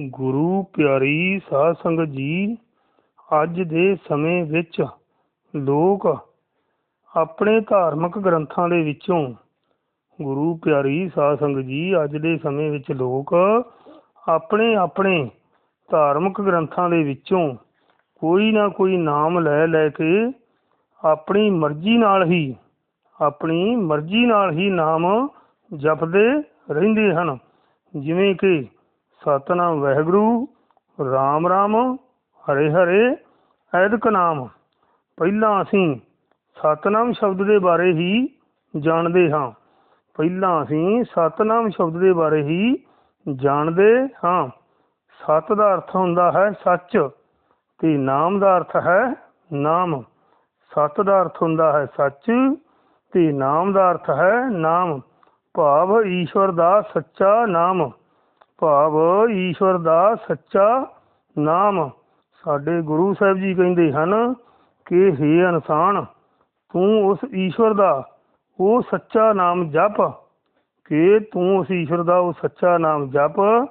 ਗੁਰੂ ਪਿਆਰੀ ਸਾਧ ਸੰਗਤ ਜੀ, ਅੱਜ ਦੇ ਸਮੇਂ ਵਿੱਚ ਲੋਕ ਆਪਣੇ ਧਾਰਮਿਕ ਗ੍ਰੰਥਾਂ ਦੇ ਵਿੱਚੋਂ ਗੁਰੂ ਪਿਆਰੀ ਸਾਧ ਸੰਗਤ ਜੀ, ਅੱਜ ਦੇ ਸਮੇਂ ਵਿੱਚ ਲੋਕ ਆਪਣੇ ਆਪਣੇ ਧਾਰਮਿਕ ਗ੍ਰੰਥਾਂ ਦੇ ਵਿੱਚੋਂ ਕੋਈ ਨਾ ਕੋਈ ਨਾਮ ਲੈ ਲੈ ਕੇ ਆਪਣੀ ਮਰਜ਼ੀ ਨਾਲ ਹੀ, ਆਪਣੀ ਮਰਜ਼ੀ ਨਾਲ ਹੀ ਨਾਮ ਜਪਦੇ ਰਹਿੰਦੇ ਹਨ। ਜਿਵੇਂ ਕਿ ਸਤਨਾਮ ਵਾਹਿਗੁਰੂ, ਰਾਮ ਰਾਮ, ਹਰੇ ਹਰੇ, ਐਦਕ ਨਾਮ। ਪਹਿਲਾਂ ਅਸੀਂ ਸਤਨਾਮ ਸ਼ਬਦ ਦੇ ਬਾਰੇ ਹੀ ਜਾਣਦੇ ਹਾਂ। ਪਹਿਲਾਂ ਅਸੀਂ ਸਤਨਾਮ ਸ਼ਬਦ ਦੇ ਬਾਰੇ ਹੀ ਜਾਣਦੇ ਹਾਂ। ਸਤ ਦਾ ਅਰਥ ਹੁੰਦਾ ਹੈ ਸੱਚ ਤੇ ਨਾਮ ਦਾ ਅਰਥ ਹੈ ਨਾਮ। ਸਤ ਦਾ ਅਰਥ ਹੁੰਦਾ ਹੈ ਸੱਚ ਤੇ ਨਾਮ ਦਾ ਅਰਥ ਹੈ ਨਾਮ। ਭਾਵ ਈਸ਼ਵਰ ਦਾ ਸੱਚਾ ਨਾਮ। ਭਾਵ ਈਸ਼ਵਰ ਦਾ ਸੱਚਾ ਨਾਮ। ਸਾਡੇ ਗੁਰੂ ਸਾਹਿਬ ਜੀ ਕਹਿੰਦੇ ਹਨ ਕਿ, ਹੇ ਇਨਸਾਨ, ਤੂੰ ਉਸ ਈਸ਼ਵਰ ਦਾ, ਉਹ ਸੱਚਾ ਨਾਮ ਜਪ, ਕਿ ਤੂੰ ਉਸ ਈਸ਼ਵਰ ਦਾ ਉਹ ਸੱਚਾ ਨਾਮ ਜਪ,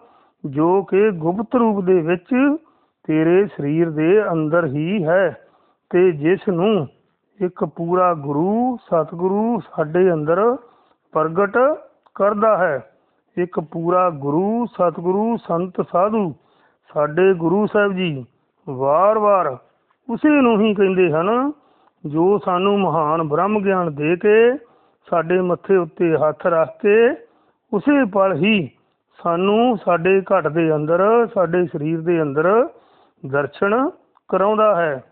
ਜੋ ਕਿ ਗੁਪਤ ਰੂਪ ਦੇ ਵਿੱਚ ਤੇਰੇ ਸਰੀਰ ਦੇ ਅੰਦਰ ਹੀ ਹੈ ਤੇ ਜਿਸ ਨੂੰ ਇੱਕ ਪੂਰਾ ਗੁਰੂ, ਸਤਿਗੁਰੂ ਸਾਡੇ ਅੰਦਰ ਪ੍ਰਗਟ ਕਰਦਾ ਹੈ। ਇੱਕ ਪੂਰਾ ਗੁਰੂ, ਸਤਿਗੁਰੂ, ਸੰਤ, ਸਾਧੂ ਸਾਡੇ ਗੁਰੂ ਸਾਹਿਬ ਜੀ ਵਾਰ-ਵਾਰ ਉਸੇ ਨੂੰ ਹੀ ਕਹਿੰਦੇ ਹਨ, ਜੋ ਸਾਨੂੰ ਮਹਾਨ ਬ੍ਰਹਮ ਗਿਆਨ ਦੇ ਕੇ ਸਾਡੇ ਮੱਥੇ ਉੱਤੇ ਹੱਥ ਰੱਖ ਕੇ ਉਸੇ ਪਲ ਹੀ ਸਾਨੂੰ ਸਾਡੇ ਘਟ ਦੇ ਅੰਦਰ, ਸਾਡੇ ਸਰੀਰ ਦੇ ਅੰਦਰ ਦਰਸ਼ਨ ਕਰਾਉਂਦਾ ਹੈ।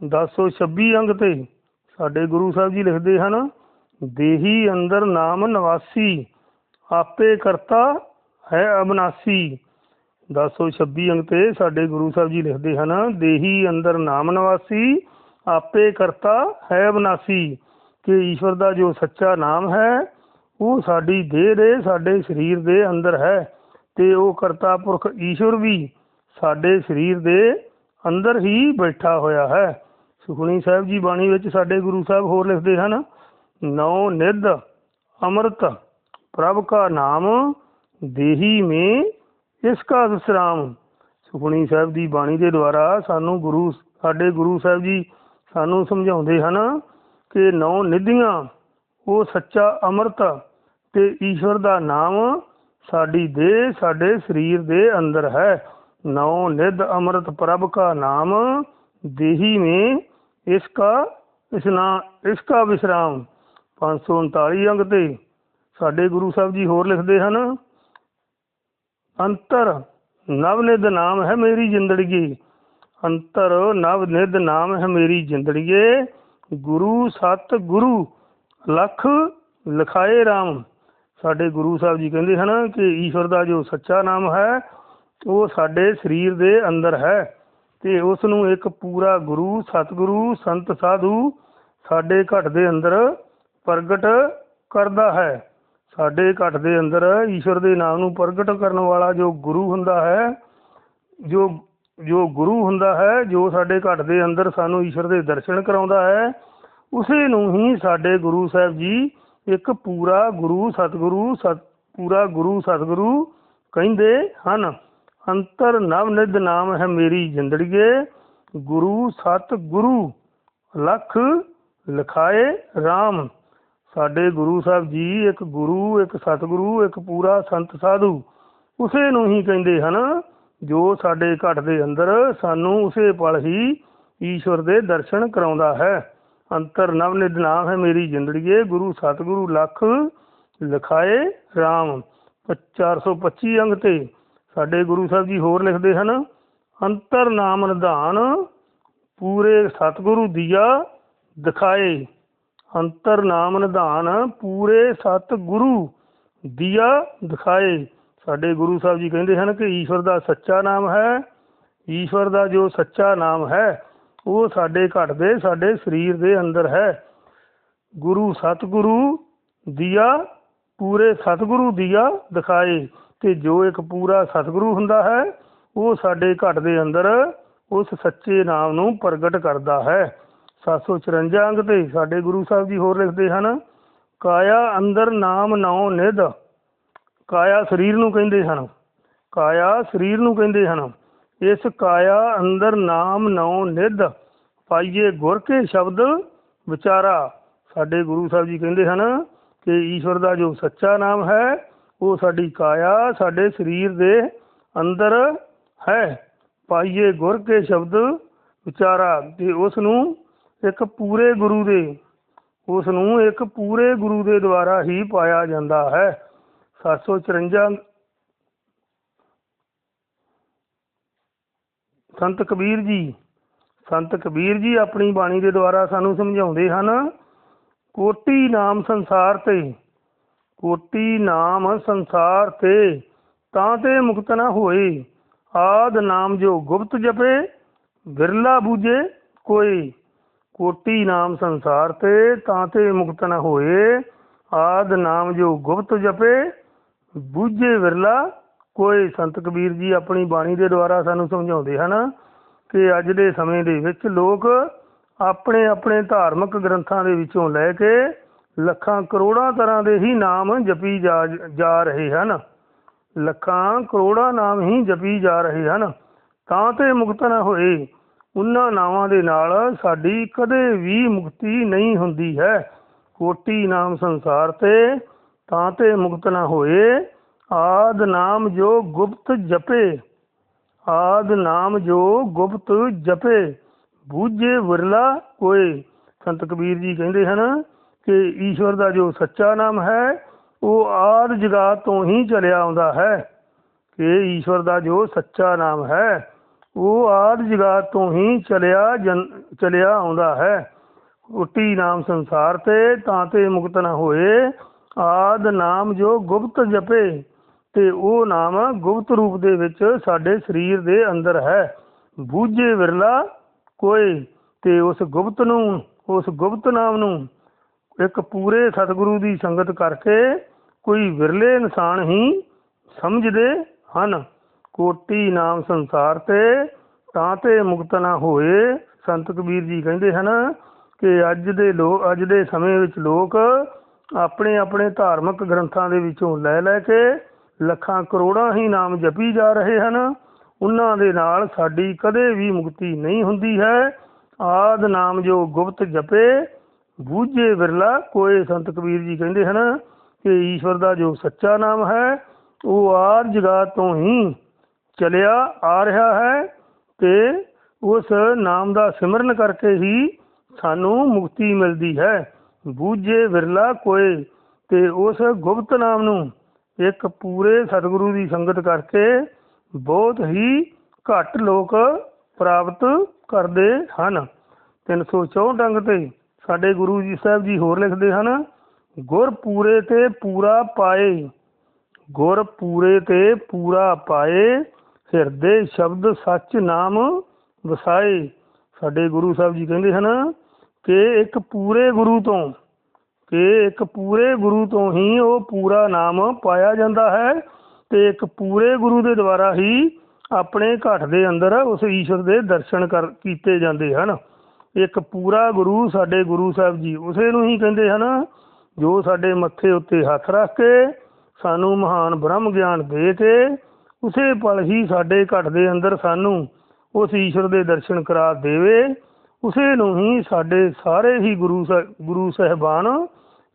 1026 ਅੰਗ ਤੇ ਸਾਡੇ ਗੁਰੂ ਸਾਹਿਬ ਜੀ ਲਿਖਦੇ ਹਨ, ਦੇਹੀ ਅੰਦਰ ਨਾਮ ਨਿਵਾਸੀ ਆਪੇ ਕਰਤਾ ਹੈ ਅਬਨਾਸੀ। 1026 ਅੰਗ ਤੇ ਸਾਡੇ ਗੁਰੂ ਸਾਹਿਬ ਜੀ ਲਿਖਦੇ ਹਨ, ਦੇਹੀ ਅੰਦਰ ਨਾਮ ਨਿਵਾਸੀ, ਆਪੇ ਕਰਤਾ ਹੈ ਅਬਨਾਸੀ। ਕਿ ਈਸ਼ਵਰ ਦਾ ਜੋ ਸੱਚਾ ਨਾਮ ਹੈ, ਉਹ ਸਾਡੀ ਦੇਹ ਦੇ, ਸਾਡੇ ਸਰੀਰ ਦੇ ਅੰਦਰ ਹੈ। ਤੇ ਉਹ ਕਰਤਾ ਪੁਰਖ ਈਸ਼ਵਰ ਵੀ, ਸਾਡੇ ਸਰੀਰ ਦੇ ਅੰਦਰ ਹੀ ਬੈਠਾ ਹੋਇਆ ਹੈ। ਸੁਖਣੀ ਸਾਹਿਬ ਜੀ ਬਾਣੀ ਵਿੱਚ ਸਾਡੇ ਗੁਰੂ ਸਾਹਿਬ ਹੋਰ ਲਿਖਦੇ ਹਨ ਨੌ ਨਿਧ ਅੰਮ੍ਰਿਤ ਪ੍ਰਭ ਕਾ ਨਾਮ ਦੇਹੀ ਮੇ, ਇਸ ਕਾ ਵਿਸਰਾਮ। ਸੁਖਣੀ ਸਾਹਿਬ ਦੀ ਬਾਣੀ ਦੇ ਦੁਆਰਾ ਸਾਨੂੰ ਗੁਰੂ, ਸਾਡੇ ਗੁਰੂ ਸਾਹਿਬ ਜੀ ਸਾਨੂੰ ਸਮਝਾਉਂਦੇ ਹਨ ਕਿ ਨੌ ਨਿਧੀਆਂ, ਉਹ ਸੱਚਾ ਅੰਮ੍ਰਿਤ ਤੇ ਈਸ਼ਵਰ ਦਾ ਨਾਮ ਸਾਡੀ ਦੇਹ ਸਾਡੇ ਸਰੀਰ ਦੇ ਅੰਦਰ ਹੈ। ਨੌ ਨਿਧ ਅੰਮ੍ਰਿਤ ਪ੍ਰਭ ਕਾ ਨਾਮ ਦੇਹੀ ਮੇ, ਇਸ ਕਾ ਇਸਨਾ ਇਸ ਕਾ ਵਿਸਰਾਮ। 539 ਅੰਗ ਤੇ ਸਾਡੇ ਗੁਰੂ ਸਾਹਿਬ ਜੀ ਹੋਰ ਲਿਖਦੇ ਹਨ, ਅੰਤਰ ਨਵ ਨਿਧ ਨਾਮ ਹੈ ਮੇਰੀ ਜ਼ਿੰਦੜੀਏ ਅੰਤਰ ਨਵ ਨਿਧ ਨਾਮ ਹੈ ਮੇਰੀ ਜ਼ਿੰਦੜੀਏ ਗੁਰੂ ਸਤ ਗੁਰੂ ਲਖ ਲਖਾਏ RAM ਸਾਡੇ ਗੁਰੂ ਸਾਹਿਬ ਜੀ ਕਹਿੰਦੇ ਹਨ ਕਿ ਈਸ਼ਵਰ ਦਾ ਜੋ ਸੱਚਾ ਨਾਮ ਹੈ, ਉਹ ਸਾਡੇ ਸਰੀਰ ਦੇ ਅੰਦਰ ਹੈ ਤੇ ਉਸ ਨੂੰ ਇੱਕ ਪੂਰਾ ਗੁਰੂ, ਸਤਿਗੁਰੂ, ਸੰਤ, ਸਾਧੂ ਸਾਡੇ ਘਟ ਦੇ ਅੰਦਰ ਪ੍ਰਗਟ ਕਰਦਾ ਹੈ। ਸਾਡੇ ਘਟ ਦੇ ਅੰਦਰ ਈਸ਼ਵਰ ਦੇ ਨਾਮ ਨੂੰ ਪ੍ਰਗਟ ਕਰਨ ਵਾਲਾ ਜੋ ਗੁਰੂ ਹੁੰਦਾ ਹੈ, ਜੋ ਜੋ ਗੁਰੂ ਹੁੰਦਾ ਹੈ, ਜੋ ਸਾਡੇ ਘਟ ਦੇ ਅੰਦਰ ਸਾਨੂੰ ਈਸ਼ਵਰ ਦੇ ਦਰਸ਼ਨ ਕਰਾਉਂਦਾ ਹੈ, ਉਸੇ ਨੂੰ ਹੀ ਸਾਡੇ ਗੁਰੂ ਸਾਹਿਬ ਜੀ ਇੱਕ ਪੂਰਾ ਗੁਰੂ ਸਤਿਗੁਰੂ ਸਤ, ਪੂਰਾ ਗੁਰੂ ਸਤਿਗੁਰੂ ਕਹਿੰਦੇ ਹਨ। ਅੰਤਰ ਨਵ ਨਿਧ ਨਾਮ ਹੈ ਮੇਰੀ ਜ਼ਿੰਦੜੀਏ, ਗੁਰੂ ਸਤ ਗੁਰੂ ਲਖ ਲਖਾਏ RAM ਸਾਡੇ ਗੁਰੂ ਸਾਹਿਬ ਜੀ ਇੱਕ ਗੁਰੂ, ਇੱਕ ਸਤਿਗੁਰੂ, ਇੱਕ ਪੂਰਾ ਸੰਤ ਸਾਧੂ ਉਸੇ ਨੂੰ ਹੀ ਕਹਿੰਦੇ ਹਨ, ਜੋ ਸਾਡੇ ਘਟ ਦੇ ਅੰਦਰ ਸਾਨੂੰ ਉਸੇ ਪਲ ਹੀ ਈਸ਼ਵਰ ਦੇ ਦਰਸ਼ਨ ਕਰਾਉਂਦਾ ਹੈ। ਅੰਤਰ ਨਵ ਨਿਧਨਾਮ ਹੈ ਮੇਰੀ ਜ਼ਿੰਦੜੀਏ, ਗੁਰੂ ਸਤਿਗੁਰੂ ਲੱਖ ਲਿਖਾਏ RAM 425 ਅੰਗ ਤੇ ਸਾਡੇ ਗੁਰੂ ਸਾਹਿਬ ਜੀ ਹੋਰ ਲਿਖਦੇ ਹਨ, ਅੰਤਰ ਨਾਮ ਨਿਧਾਨ ਪੂਰੇ ਸਤਿਗੁਰੂ ਦੀਆ ਦਿਖਾਏ। ਅੰਤਰ ਨਾਮ ਨਿਧਾਨ ਪੂਰੇ ਸਤਿਗੁਰੂ ਦੀਆ ਦਿਖਾਏ। ਸਾਡੇ ਗੁਰੂ ਸਾਹਿਬ ਜੀ ਕਹਿੰਦੇ ਹਨ ਕਿ ਈਸ਼ਵਰ ਦਾ ਸੱਚਾ ਨਾਮ ਹੈ। ਈਸ਼ਵਰ ਦਾ ਜੋ ਸੱਚਾ ਨਾਮ ਹੈ, ਉਹ ਸਾਡੇ ਘਟ ਦੇ, ਸਾਡੇ ਸਰੀਰ ਦੇ ਅੰਦਰ ਹੈ। ਗੁਰੂ ਸਤਿਗੁਰੂ ਦੀਆ, ਪੂਰੇ ਸਤਿਗੁਰੂ ਦੀਆ ਦਿਖਾਏ। ਤੇ ਜੋ ਇੱਕ ਪੂਰਾ ਸਤਿਗੁਰੂ ਹੁੰਦਾ ਹੈ, ਉਹ ਸਾਡੇ ਘਟ ਦੇ ਅੰਦਰ ਉਸ ਸੱਚੇ ਨਾਮ ਨੂੰ ਪ੍ਰਗਟ ਕਰਦਾ ਹੈ। 754 ਅੰਗ ਤੇ ਸਾਡੇ ਗੁਰੂ ਸਾਹਿਬ ਜੀ ਹੋਰ ਲਿਖਦੇ ਹਨ, ਕਾਇਆ ਅੰਦਰ ਨਾਮ ਨਾਉ ਨਿਧ। ਕਾਇਆ ਸਰੀਰ ਨੂੰ ਕਹਿੰਦੇ ਹਨ। ਕਾਇਆ ਸਰੀਰ ਨੂੰ ਕਹਿੰਦੇ ਹਨ। ਇਸ ਕਾਇਆ ਅੰਦਰ ਨਾਮ ਨਉ ਨਿਧ। ਪਾਈਏ ਗੁਰ ਕੇ ਸ਼ਬਦ ਵਿਚਾਰਾ। ਸਾਡੇ ਗੁਰੂ ਸਾਹਿਬ ਜੀ ਕਹਿੰਦੇ ਹਨ ਕਿ ਈਸ਼ਵਰ ਦਾ ਜੋ ਸੱਚਾ ਨਾਮ ਹੈ, ਉਹ ਸਾਡੀ ਕਾਇਆ ਸਾਡੇ ਸਰੀਰ ਦੇ ਅੰਦਰ ਹੈ। ਪਾਈਏ ਗੁਰ ਕੇ ਸ਼ਬਦ ਵਿਚਾਰਾ। ਤੇ ਉਸ ਨੂੰ ਇੱਕ ਪੂਰੇ ਗੁਰੂ ਦੇ ਉਸ ਨੂੰ ਇੱਕ ਪੂਰੇ ਗੁਰੂ ਦੇ ਦੁਆਰਾ ਹੀ ਪਾਇਆ ਜਾਂਦਾ ਹੈ। 754 ਸੰਤ ਕਬੀਰ ਜੀ, ਸੰਤ ਕਬੀਰ ਜੀ ਆਪਣੀ ਬਾਣੀ ਦੇ ਦੁਆਰਾ ਸਾਨੂੰ ਸਮਝਾਉਂਦੇ ਹਨ, ਕੋਟੀ ਨਾਮ ਸੰਸਾਰ ਤੇ, ਕੋਟੀ ਨਾਮ ਸੰਸਾਰ ਤੇ, ਤਾਂ ਤੇ ਮੁਕਤ ਨਾ ਹੋਏ, ਆਦ ਨਾਮ ਜੋ ਗੁਪਤ ਜਪੇ ਵਿਰਲਾ ਬੂਝੇ ਕੋਈ ਕੋਟੀ ਨਾਮ ਸੰਸਾਰ ਤੇ, ਤਾਂ ਤੇ ਮੁਕਤ ਨਾ ਹੋਏ। ਆਦ ਨਾਮ ਜੋ ਗੁਪਤ ਜਪੇ, ਬੂਝੇ ਵਿਰਲਾ। ਕੋਈ ਸੰਤ ਕਬੀਰ ਜੀ ਆਪਣੀ ਬਾਣੀ ਦੇ ਦੁਆਰਾ ਸਾਨੂੰ ਸਮਝਾਉਂਦੇ ਹਨ ਕਿ ਅੱਜ ਦੇ ਸਮੇਂ ਦੇ ਵਿੱਚ ਲੋਕ ਆਪਣੇ ਆਪਣੇ ਧਾਰਮਿਕ ਗ੍ਰੰਥਾਂ ਦੇ ਵਿੱਚੋਂ ਲੈ ਕੇ ਲੱਖਾਂ ਕਰੋੜਾਂ ਤਰ੍ਹਾਂ ਦੇ ਹੀ ਨਾਮ ਜਪੀ ਜਾ ਰਹੇ ਹਨ। ਲੱਖਾਂ ਕਰੋੜਾਂ ਨਾਮ ਹੀ ਜਪੀ ਜਾ ਰਹੇ ਹਨ। ਤਾਂ ਤੇ ਮੁਕਤ ਨਾ ਹੋਏ। ਉਹਨਾਂ ਨਾਵਾਂ ਦੇ ਨਾਲ ਸਾਡੀ ਕਦੇ ਵੀ ਮੁਕਤੀ ਨਹੀਂ ਹੁੰਦੀ ਹੈ। ਕੋਟੀ ਨਾਮ ਸੰਸਾਰ ਤੇ ਤਾਂ ਤੇ ਮੁਕਤ ਨਾ ਹੋਏ। ਆਦ ਨਾਮ ਜੋ ਗੁਪਤ ਜਪੇ। ਆਦ ਨਾਮ ਜੋ ਗੁਪਤ ਜਪੇ। ਬੂਝੇ ਵਿਰਲਾ ਕੋਈ ਸੰਤ ਕਬੀਰ ਜੀ ਕਹਿੰਦੇ ਹਨ ਕਿ ਈਸ਼ਵਰ ਦਾ ਜੋ ਸੱਚਾ ਨਾਮ ਹੈ, ਉਹ ਆਦ ਜਗਾਤ ਤੋਂ ਹੀ ਚਲਿਆ ਆਉਂਦਾ ਹੈ। ਕਿ ਈਸ਼ਵਰ ਦਾ ਜੋ ਸੱਚਾ ਨਾਮ ਹੈ ਉਹ ਆਦਿ ਜਗਾਤ ਤੋਂ ਹੀ ਚਲਿਆ ਜਨ, ਚਲਿਆ ਆਉਂਦਾ ਹੈ। ਉਟੀ ਨਾਮ ਸੰਸਾਰ ਤੇ, ਤਾਂ ਤੇ ਮੁਕਤ ਨਾ ਹੋਏ। ਆਦ ਨਾਮ ਜੋ ਗੁਪਤ ਜਪੇ, ਤੇ ਉਹ ਨਾਮ ਗੁਪਤ ਰੂਪ ਦੇ ਵਿੱਚ ਸਾਡੇ ਸਰੀਰ ਦੇ ਅੰਦਰ ਹੈ। ਬੂਝੇ ਵਿਰਲਾ ਕੋਈ ਤੇ ਉਸ ਗੁਪਤ ਨੂੰ, ਉਸ ਗੁਪਤ ਨਾਮ ਨੂੰ ਇੱਕ ਪੂਰੇ ਸਤਿਗੁਰੂ ਦੀ ਸੰਗਤ ਕਰਕੇ ਕੋਈ ਵਿਰਲੇ ਇਨਸਾਨ ਹੀ ਸਮਝਦੇ ਹਨ। ਕੋਟੀ ਨਾਮ ਸੰਸਾਰ ਤੇ, ਤਾਂ ਤੇ ਮੁਕਤ ਨਾ ਹੋਏ। ਸੰਤ ਕਬੀਰ ਜੀ ਕਹਿੰਦੇ ਹਨ ਕਿ ਅੱਜ ਦੇ ਲੋਕ ਅੱਜ ਦੇ ਸਮੇਂ ਵਿੱਚ ਲੋਕ ਆਪਣੇ ਆਪਣੇ ਧਾਰਮਿਕ ਗ੍ਰੰਥਾਂ ਦੇ ਵਿੱਚੋਂ ਲੈ ਲੈ ਕੇ ਲੱਖਾਂ ਕਰੋੜਾਂ ਹੀ ਨਾਮ ਜਪੀ ਜਾ ਰਹੇ ਹਨ। ਉਹਨਾਂ ਦੇ ਨਾਲ ਸਾਡੀ ਕਦੇ ਵੀ ਮੁਕਤੀ ਨਹੀਂ ਹੁੰਦੀ ਹੈ। ਆਦ ਨਾਮ ਜੋ ਗੁਪਤ ਜਪੇ, ਬੂਝੇ ਵਿਰਲਾ, ਕੋਏ ਸੰਤ ਕਬੀਰ ਜੀ ਕਹਿੰਦੇ ਹਨ ਕਿ ਈਸ਼ਵਰ ਦਾ ਜੋ ਸੱਚਾ ਨਾਮ ਹੈ, ਉਹ ਆਦ ਜਗਾਤ ਤੋਂ ਹੀ ਚਲਿਆ ਆ ਰਿਹਾ ਹੈ ਤੇ ਉਸ ਨਾਮ ਦਾ ਸਿਮਰਨ ਕਰਕੇ ਹੀ ਸਾਨੂੰ ਮੁਕਤੀ ਮਿਲਦੀ ਹੈ। ਬੂਝੇ ਵਿਰਲਾ ਕੋਈ ਤੇ ਉਸ ਗੁਪਤ ਨਾਮ ਨੂੰ ਇੱਕ ਪੂਰੇ ਸਤਿਗੁਰੂ ਦੀ ਸੰਗਤ ਕਰਕੇ ਬਹੁਤ ਹੀ ਘੱਟ ਲੋਕ ਪ੍ਰਾਪਤ ਕਰਦੇ ਹਨ। 364 ਅੰਗ ਤੇ ਸਾਡੇ ਗੁਰੂ ਜੀ ਸਾਹਿਬ ਜੀ ਹੋਰ ਲਿਖਦੇ ਹਨ, ਗੁਰ ਪੂਰੇ ਤੇ ਪੂਰਾ ਪਾਏ, ਗੁਰ ਪੂਰੇ ਤੇ ਪੂਰਾ ਪਾਏ ਹਿਰਦੇ ਸ਼ਬਦ ਸੱਚ ਨਾਮ ਵਸਾਏ। ਸਾਡੇ ਗੁਰੂ ਸਾਹਿਬ ਜੀ ਕਹਿੰਦੇ ਹਨ ਕਿ ਇੱਕ ਪੂਰੇ ਗੁਰੂ ਤੋਂ, ਕਿ ਇੱਕ ਪੂਰੇ ਗੁਰੂ ਤੋਂ ਹੀ ਉਹ ਪੂਰਾ ਨਾਮ ਪਾਇਆ ਜਾਂਦਾ ਹੈ ਤੇ ਇੱਕ ਪੂਰੇ ਗੁਰੂ ਦੇ ਦੁਆਰਾ ਹੀ ਆਪਣੇ ਘਟ ਦੇ ਅੰਦਰ ਉਸ ਈਸ਼ਵਰ ਦੇ ਦਰਸ਼ਨ ਕਰ, ਕੀਤੇ ਜਾਂਦੇ ਹਨ। ਇੱਕ ਪੂਰਾ ਗੁਰੂ ਸਾਡੇ ਗੁਰੂ ਸਾਹਿਬ ਜੀ ਉਸੇ ਨੂੰ ਹੀ ਕਹਿੰਦੇ ਹਨ, ਜੋ ਸਾਡੇ ਮੱਥੇ ਉੱਤੇ ਹੱਥ ਰੱਖ ਕੇ ਸਾਨੂੰ ਮਹਾਨ ਬ੍ਰਹਮ ਗਿਆਨ ਦੇ ਕੇ ਉਸੇ ਪਲ ਹੀ ਸਾਡੇ ਘਟ ਦੇ ਅੰਦਰ ਸਾਨੂੰ ਉਸ ਈਸ਼ਵਰ ਦੇ ਦਰਸ਼ਨ ਕਰਾ ਦੇਵੇ, ਉਸੇ ਨੂੰ ਹੀ ਸਾਡੇ ਸਾਰੇ ਹੀ ਗੁਰੂ ਸਾਹਿ- ਗੁਰੂ ਸਹਿਬਾਨ